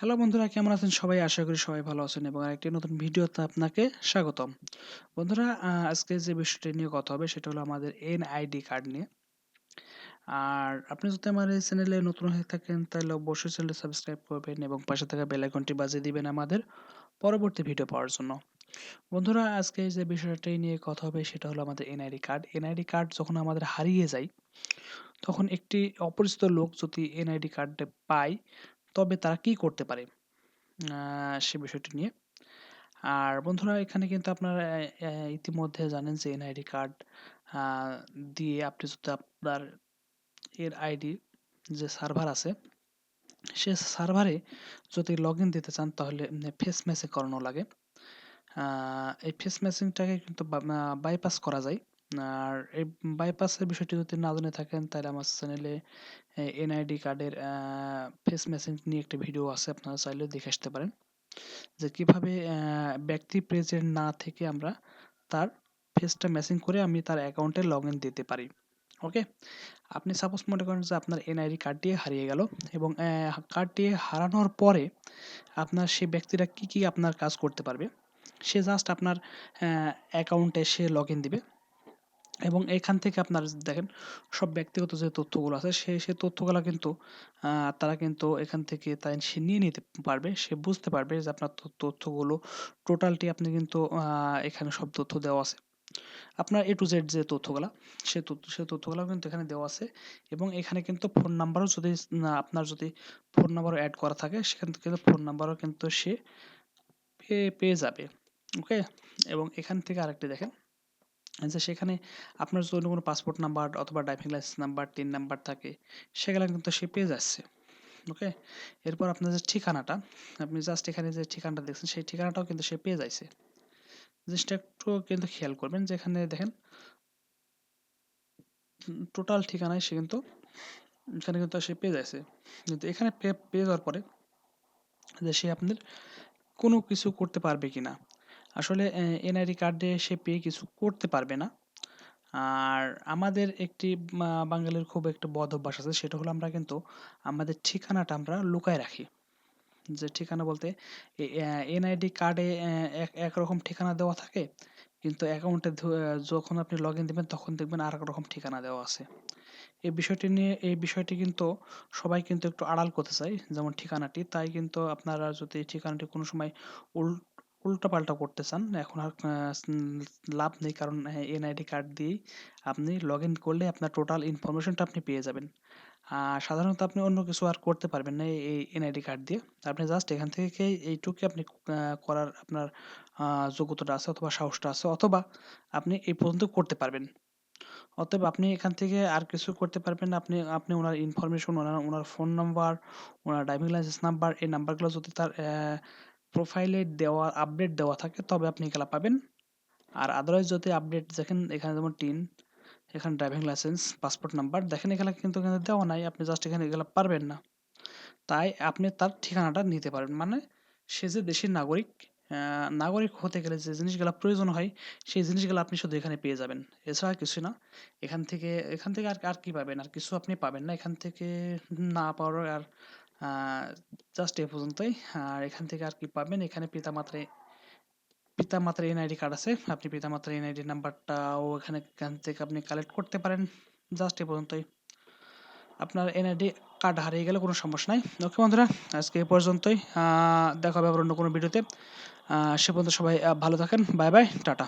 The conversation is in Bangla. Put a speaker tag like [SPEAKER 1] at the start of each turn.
[SPEAKER 1] হ্যালো বন্ধুরা, কেমন আছেন সবাই? আশা করি সবাই ভালো আছেন এবং আরেকটি নতুন ভিডিওতে আপনাকে স্বাগতম। বন্ধুরা আজকে যে বিষয়টি নিয়ে কথা হবে সেটা হলো আমাদের এনআইডি কার্ড নিয়ে। আর আপনি যদি আমার এই চ্যানেলে নতুন হয়ে থাকেন, তাহলে অবশ্যই চ্যানেল সাবস্ক্রাইব করবেন এবং পাশে থাকা বেল আইকনটি বাজিয়ে দিবেন আমাদের পরবর্তী ভিডিও পাওয়ার জন্য। বন্ধুরা, আজকে যে বিষয়টি নিয়ে কথা হবে সেটা হলো আমাদের এনআইডি কার্ড এনআইডি কার্ড যখন আমাদের হারিয়ে যায়, তখন একটি অপরিচিত লোক যদি এনআইডি কার্ডটা পায় তবে তারা কি করতে পারে? সে বিষয়টি নিয়ে। আর বন্ধুরা, এখানে কিন্তু আপনারা ইতিমধ্যে জানেন যে এনআইডি কার্ড দিয়ে আপনি যদি আপনার এর আইডি যে সার্ভার আছে, সে সার্ভারে যদি লগ ইন দিতে চান, তাহলে ফেস মেসিং করানো লাগে। এই ফেস মেসিংটাকে কিন্তু বাইপাস করা যায়। আর এই বাইপাসের বিষয়টি যদি না জেনে থাকেন, তাহলে আমার চ্যানেলে এনআইডি কার্ডের ফেস মেসিং নিয়ে একটা ভিডিও আছে, আপনারা চাইলে দেখে আসতে পারেন। যে কীভাবে ব্যক্তি প্রেজেন্ট না থেকে আমরা তার ফেসটা ম্যাচিং করে আমি তার অ্যাকাউন্টে লগ ইন দিতে পারি। ওকে আপনি সাপোজ মনে করেন যে আপনার এনআইডি কার্ডটি হারিয়ে গেল এবং কার্ডটি হারানোর পরে আপনার সেই ব্যক্তিরা কি কি আপনার কাজ করতে পারবে? সে জাস্ট আপনার অ্যাকাউন্টে সে লগ ইন দিবে। এবং এখান থেকে আপনার দেখেন, সব ব্যক্তিগত যে তথ্যগুলো আছে, সে সে তথ্যগুলো কিন্তু তারা কিন্তু এখান থেকে তাই সে নিয়ে নিতে পারবে। সে বুঝতে পারবে যে আপনার তথ্য- তথ্যগুলো টোটালটি আপনি কিন্তু এখানে সব তথ্য দেওয়া আছে। আপনার এ টু জেড যে তথ্যগুলো, সে তথ্য, সে তথ্যগুলো কিন্তু এখানে দেওয়া আছে এবং এখানে কিন্তু ফোন নাম্বারও যদি আপনার যদি ফোন নাম্বারও অ্যাড করা থাকে, সেখান থেকে ফোন নাম্বারও কিন্তু সে পেয়ে পেয়ে যাবে। ওকে এবং এখান থেকে আরেকটি দেখেন যে সেখানে আপনার যদি কোনো পাসপোর্ট নাম্বার অথবা driving licence number TIN number থাকে, সেগুলো কিন্তু সে পেয়ে যাচ্ছে ওকে এরপর আপনার যে ঠিকানাটা, আপনি জাস্ট এখানে যে ঠিকানাটা দেখছেন, সেই ঠিকানাটাও কিন্তু সে পেয়ে যাচ্ছে জিনিসটা একটু কিন্তু খেয়াল করবেন যে এখানে দেখেন টোটাল ঠিকানায় সে কিন্তু, এখানে কিন্তু সে পেয়ে যাচ্ছে কিন্তু এখানে পেয়ে যাওয়ার পরে, যে সে আপনার কোনো কিছু করতে পারবে কি না আসলে এনআইডি কার্ডে সে পেয়ে কিছু করতে পারবে না। আর আমাদের একটি বাঙালির খুব একটা বদ অভ্যাস আছে, সেটা হলো আমরা কিন্তু আমাদের ঠিকানাটা আমরা লুকায় রাখি। যে ঠিকানা বলতে এনআইডি কার্ডে এক একরকম ঠিকানা দেওয়া থাকে, কিন্তু অ্যাকাউন্টে যখন আপনি লগ ইন দেবেন, তখন দেখবেন আর রকম ঠিকানা দেওয়া আছে। এই বিষয়টি নিয়ে এই বিষয়টি কিন্তু সবাই কিন্তু একটু আড়াল করতে চায়, যেমন ঠিকানাটি। তাই কিন্তু আপনারা যদি ঠিকানাটি কোনো সময় উল উল্টাপাল্টা করতে চান, এখন আর লাভ নেই। কারণ এনআইডি কার্ড দিয়েই আপনি লগ ইন করলে আপনার টোটাল ইনফরমেশনটা আপনি পেয়ে যাবেন। আর সাধারণত আপনি অন্য কিছু আর করতে পারবেন না এই এনআইডি কার্ড দিয়ে। আপনি জাস্ট এখান থেকে এইটুকুই আপনি করার আপনার যোগ্যতাটা আছে অথবা সাহসটা আছে, অথবা আপনি এই পর্যন্ত করতে পারবেন। অতএব আপনি এখান থেকে আর কিছু করতে পারবেন আপনি আপনি owner information owner owner phone number owner driving licence number এই নাম্বারগুলো যদি তার প্রোফাইলে দেওয়া আপডেট দেওয়া থাকে, তবে আপনি এগুলা পাবেন। আর আদারওয়াইজ যদি আপডেট দেখেন, এখানে যেমন টিন, এখানে ড্রাইভিং লাইসেন্স পাসপোর্ট নাম্বার দেখেন এখানে কিন্তু এখানে দেওয়া নাই, আপনি জাস্ট এখানে এগুলো পারবেন না। তাই আপনি তার ঠিকানাটা নিতে পারবেন। মানে সে যে দেশের নাগরিক নাগরিক হতে গেলে যে জিনিসগুলো প্রয়োজন হয়, সেই জিনিসগুলো আপনি শুধু এখানে পেয়ে যাবেন। এছাড়া কিছু না। এখান থেকে এখান থেকে আর আর কি পাবেন? আর কিছু আপনি পাবেন না। এখান থেকে না পাওয়ার আর জাস্ট এ পর্যন্তই। আর এখান থেকে আর কি পাবেন? এখানে পিতামাতার পিতামাতার এনআইডি কার্ড আছে। আপনি পিতামাতার এনআইডি নাম্বারটাও এখানে এখান থেকে আপনি কালেক্ট করতে পারেন। জাস্ট এ পর্যন্তই। আপনার এনআইডি কার্ড হারিয়ে গেলে কোনো সমস্যা নাই। ওকে বন্ধুরা, আজকে এ পর্যন্তই। দেখা হবে আবার অন্য কোনো ভিডিওতে সে পর্যন্ত সবাই ভালো থাকেন। Bye bye tata.